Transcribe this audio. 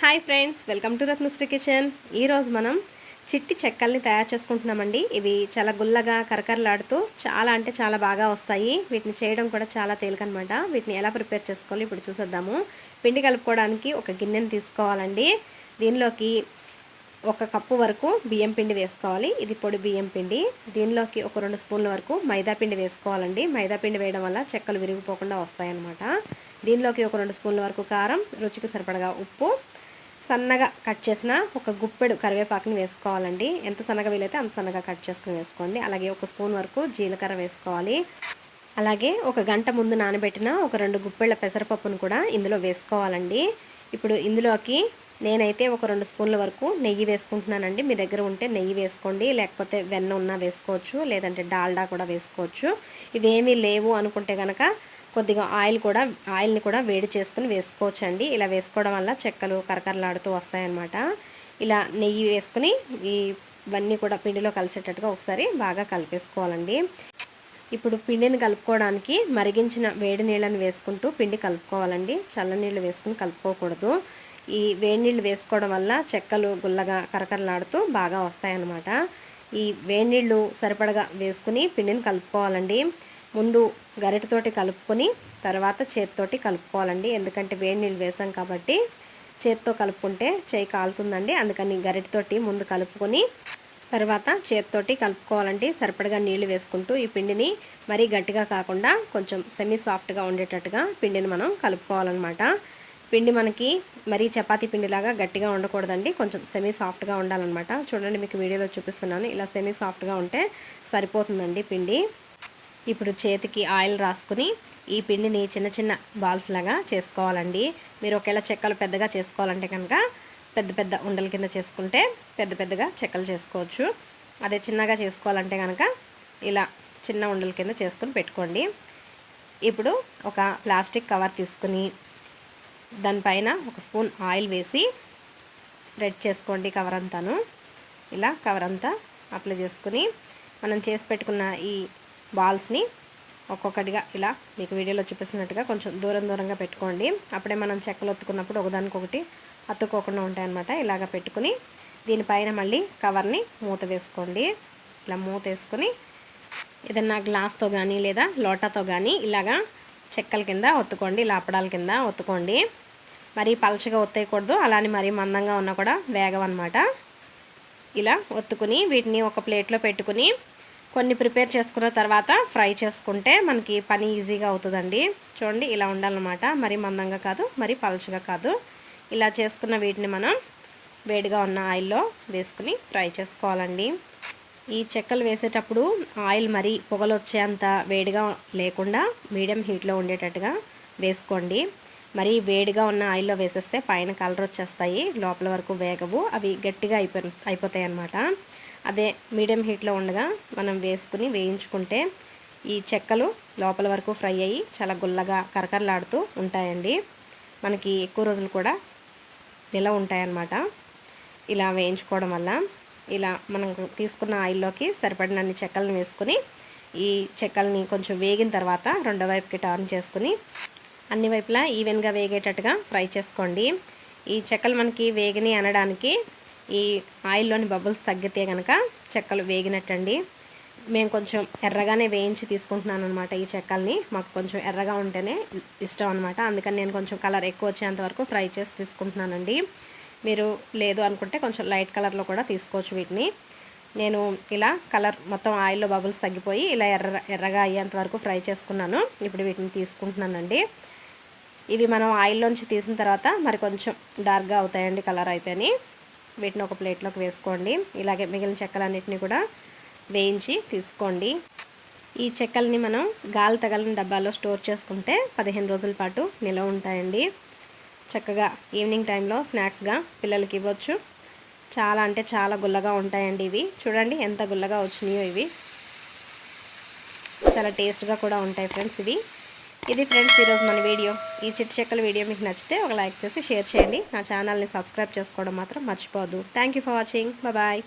Hi friends welcome to Ratnasri kitchen ఈరోజు మనం చిట్టి చెక్కల్ని తయారు చేసుకుంటున్నామండి. ఇవి చాలా గుల్లగా కరకరలాడుతూ చాలా అంటే చాలా బాగా వస్తాయి. వీటిని చేయడం కూడా చాలా తేలికనమాట వీటిని ఎలా ప్రిపేర్ చేసుకోవాలి ఇప్పుడు చూసేద్దాము. పిండి కలుపుకోవడానికి ఒక గిన్నెని తీసుకోవాలండి. దీనిలోకి ఒక కప్పు వరకు బియ్యం పిండి వేసుకోవాలి. ఇది పొడి బియ్యం పిండి. దీనిలోకి ఒక రెండు స్పూన్ల వరకు మైదా పిండి వేసుకోవాలండి. మైదా పిండి వేయడం వల్ల చెక్కలు విరిగిపోకుండా వస్తాయన్నమాట. దీనిలోకి ఒక రెండు స్పూన్ల వరకు కారం రుచికి సరిపడగా ఉప్పు సన్నగా కట్ చేసిన ఒక గుప్పెడు కరివేపాకుని వేసుకోవాలండి. ఎంత సన్నగా వీలైతే అంత సన్నగా కట్ చేసుకుని వేసుకోండి. అలాగే ఒక స్పూన్ వరకు జీలకర్ర వేసుకోవాలి. అలాగే ఒక గంట ముందు నానబెట్టిన ఒక రెండు గుప్పెళ్ళ పెసరపప్పును కూడా ఇందులో వేసుకోవాలండి. ఇప్పుడు ఇందులోకి నేనైతే ఒక రెండు స్పూన్ల వరకు నెయ్యి వేసుకుంటున్నానండి. మీ దగ్గర ఉంటే నెయ్యి వేసుకోండి. లేకపోతే వెన్న ఉన్నా వేసుకోవచ్చు. లేదంటే డాల్డా కూడా వేసుకోవచ్చు. ఇవేమీ లేవు అనుకుంటే కనుక కొద్దిగా ఆయిల్ కూడా ఆయిల్ని కూడా వేడి చేసుకుని వేసుకోవచ్చండి. ఇలా వేసుకోవడం వల్ల చెక్కలు కరకరలాడుతూ వస్తాయన్నమాట. ఇలా నెయ్యి వేసుకుని ఈ ఇవన్నీ కూడా పిండిలో కలిసేటట్టుగా ఒకసారి బాగా కలిపేసుకోవాలండి. ఇప్పుడు పిండిని కలుపుకోవడానికి మరిగించిన వేడి నీళ్ళని వేసుకుంటూ పిండి కలుపుకోవాలండి. చల్ల నీళ్ళు వేసుకుని కలుపుకోకూడదు. ఈ వేడి నీళ్ళు వేసుకోవడం వల్ల చెక్కలు గుల్లగా కరకరలాడుతూ బాగా వస్తాయన్నమాట. ఈ వేడి నీళ్ళు సరిపడగా వేసుకుని పిండిని కలుపుకోవాలండి. ముందు గరిటతోటి కలుపుకొని తర్వాత చేతితోటి కలుపుకోవాలండి. ఎందుకంటే వేడి నీళ్ళు వేసాం కాబట్టి చేతితో కలుపుకుంటే చేయి కాలుతుందండి. అందుకని గరిటతోటి ముందు కలుపుకొని తర్వాత చేతితోటి కలుపుకోవాలండి. సరిపడగా నీళ్ళు వేసుకుంటూ ఈ పిండిని మరీ గట్టిగా కాకుండా కొంచెం సెమీ సాఫ్ట్గా ఉండేటట్టుగా పిండిని మనం కలుపుకోవాలన్నమాట. పిండి మనకి మరీ చపాతీ పిండిలాగా గట్టిగా ఉండకూడదండి. కొంచెం సెమీ సాఫ్ట్గా ఉండాలన్నమాట. చూడండి మీకు వీడియోలో చూపిస్తున్నాను. ఇలా సెమీ సాఫ్ట్గా ఉంటే సరిపోతుందండి పిండి. ఇప్పుడు చేతికి ఆయిల్ రాసుకుని ఈ పిండిని చిన్న చిన్న బాల్స్ లాగా చేసుకోవాలండి. మీరు ఒకవేళ చెక్కలు పెద్దగా చేసుకోవాలంటే కనుక పెద్ద పెద్ద ఉండల కింద చేసుకుంటే పెద్ద పెద్దగా చెక్కలు చేసుకోవచ్చు. అదే చిన్నగా చేసుకోవాలంటే కనుక ఇలా చిన్న ఉండల కింద చేసుకుని పెట్టుకోండి. ఇప్పుడు ఒక ప్లాస్టిక్ కవర్ తీసుకుని దానిపైన ఒక స్పూన్ ఆయిల్ వేసి స్ప్రెడ్ చేసుకోండి కవర్ అంతాను. ఇలా కవర్ అంతా అప్లై చేసుకుని మనం చేసి పెట్టుకున్న ఈ బాల్స్ని ఒక్కొక్కటిగా ఇలా మీకు వీడియోలో చూపిస్తున్నట్టుగా కొంచెం దూరం దూరంగా పెట్టుకోండి. అప్పుడే మనం చెక్కలు ఒత్తుకున్నప్పుడు ఒకదానికొకటి అత్తుకోకుండా ఉంటాయన్నమాట. ఇలాగ పెట్టుకుని దీనిపైన మళ్ళీ కవర్ని మూత వేసుకోండి. ఇలా మూత వేసుకొని ఏదన్నా గ్లాస్తో కానీ లేదా లోటాతో కానీ ఇలాగా చెక్కల కింద ఒత్తుకోండి. ఇలా అప్పడాల కింద ఒత్తుకోండి. మరీ పలచగా ఒత్తేయకూడదు. అలానే మరీ మందంగా ఉన్నా కూడా వేగం అనమాట ఇలా ఒత్తుకుని వీటిని ఒక ప్లేట్లో పెట్టుకుని కొన్ని ప్రిపేర్ చేసుకున్న తర్వాత ఫ్రై చేసుకుంటే మనకి పని ఈజీగా అవుతుందండి. చూడండి ఇలా ఉండాలన్నమాట. మరి మందంగా కాదు మరి పలచగా కాదు. ఇలా చేసుకున్న వీటిని మనం వేడిగా ఉన్న ఆయిల్లో వేసుకుని ఫ్రై చేసుకోవాలండి. ఈ చెక్కలు వేసేటప్పుడు ఆయిల్ మరీ పొగలు వచ్చేంత వేడిగా లేకుండా మీడియం హీట్లో ఉండేటట్టుగా వేసుకోండి. మరి వేడిగా ఉన్న ఆయిల్లో వేసేస్తే పైన కలర్ వచ్చేస్తాయి. లోపల వరకు వేగవు. అవి గట్టిగా అయిపో అయిపోతాయి అన్నమాట అదే మీడియం హీట్లో ఉండగా మనం వేసుకుని వేయించుకుంటే ఈ చెక్కలు లోపల వరకు ఫ్రై అయ్యి చాలా గుల్లగా కరకరలాడుతూ ఉంటాయండి. మనకి ఎక్కువ రోజులు కూడా నిల ఉంటాయన్నమాట. ఇలా వేయించుకోవడం వల్ల ఇలా మనం తీసుకున్న ఆయిల్లోకి సరిపడినన్ని చెక్కలను వేసుకుని ఈ చెక్కల్ని కొంచెం వేగిన తర్వాత రెండో వైపుకి టర్న్ చేసుకుని అన్ని వైపులా ఈవెన్గా వేగేటట్టుగా ఫ్రై చేసుకోండి. ఈ చెక్కలు మనకి వేగిని అనడానికి ఈ ఆయిల్లోని బబుల్స్ తగ్గితే కనుక చెక్కలు వేగినట్టండి. మేము కొంచెం ఎర్రగానే వేయించి తీసుకుంటున్నాను అనమాట ఈ చెక్కల్ని. మాకు కొంచెం ఎర్రగా ఉంటేనే ఇష్టం అనమాట అందుకని నేను కొంచెం కలర్ ఎక్కువ వచ్చేంత వరకు ఫ్రై చేసి తీసుకుంటున్నానండి. మీరు లేదు అనుకుంటే కొంచెం లైట్ కలర్లో కూడా తీసుకోవచ్చు వీటిని. నేను ఇలా కలర్ మొత్తం ఆయిల్లో బబుల్స్ తగ్గిపోయి ఇలా ఎర్ర ఎర్రగా అయ్యేంత వరకు ఫ్రై చేసుకున్నాను. ఇప్పుడు వీటిని తీసుకుంటున్నానండి. ఇవి మనం ఆయిల్లోంచి తీసిన తర్వాత మరి కొంచెం డార్క్గా అవుతాయండి కలర్ అయితేని. వీటిని ఒక ప్లేట్లోకి వేసుకోండి. ఇలాగే మిగిలిన చెక్కలన్నిటిని కూడా వేయించి తీసుకోండి. ఈ చెక్కల్ని మనం గాలి తగలని డబ్బాలో స్టోర్ చేసుకుంటే పదిహేను రోజుల పాటు నిల్వ ఉంటాయండి. చక్కగా ఈవినింగ్ టైంలో స్నాక్స్గా పిల్లలకి ఇవ్వచ్చు. చాలా అంటే చాలా గుల్లగా ఉంటాయండి ఇవి. చూడండి ఎంత గుల్లగా వచ్చినాయో ఇవి. చాలా టేస్ట్గా కూడా ఉంటాయి ఫ్రెండ్స్ ఇవి. ఇది ఫ్రెండ్స్ ఈరోజు మన వీడియో. ఈ చిట్ చెక్కల వీడియో మీకు నచ్చితే ఒక లైక్ చేసి షేర్ చేయండి. నా ఛానల్ని సబ్స్క్రైబ్ చేసుకోవడం మాత్రం మర్చిపోదు థ్యాంక్ ఫర్ వాచింగ్ బాయ్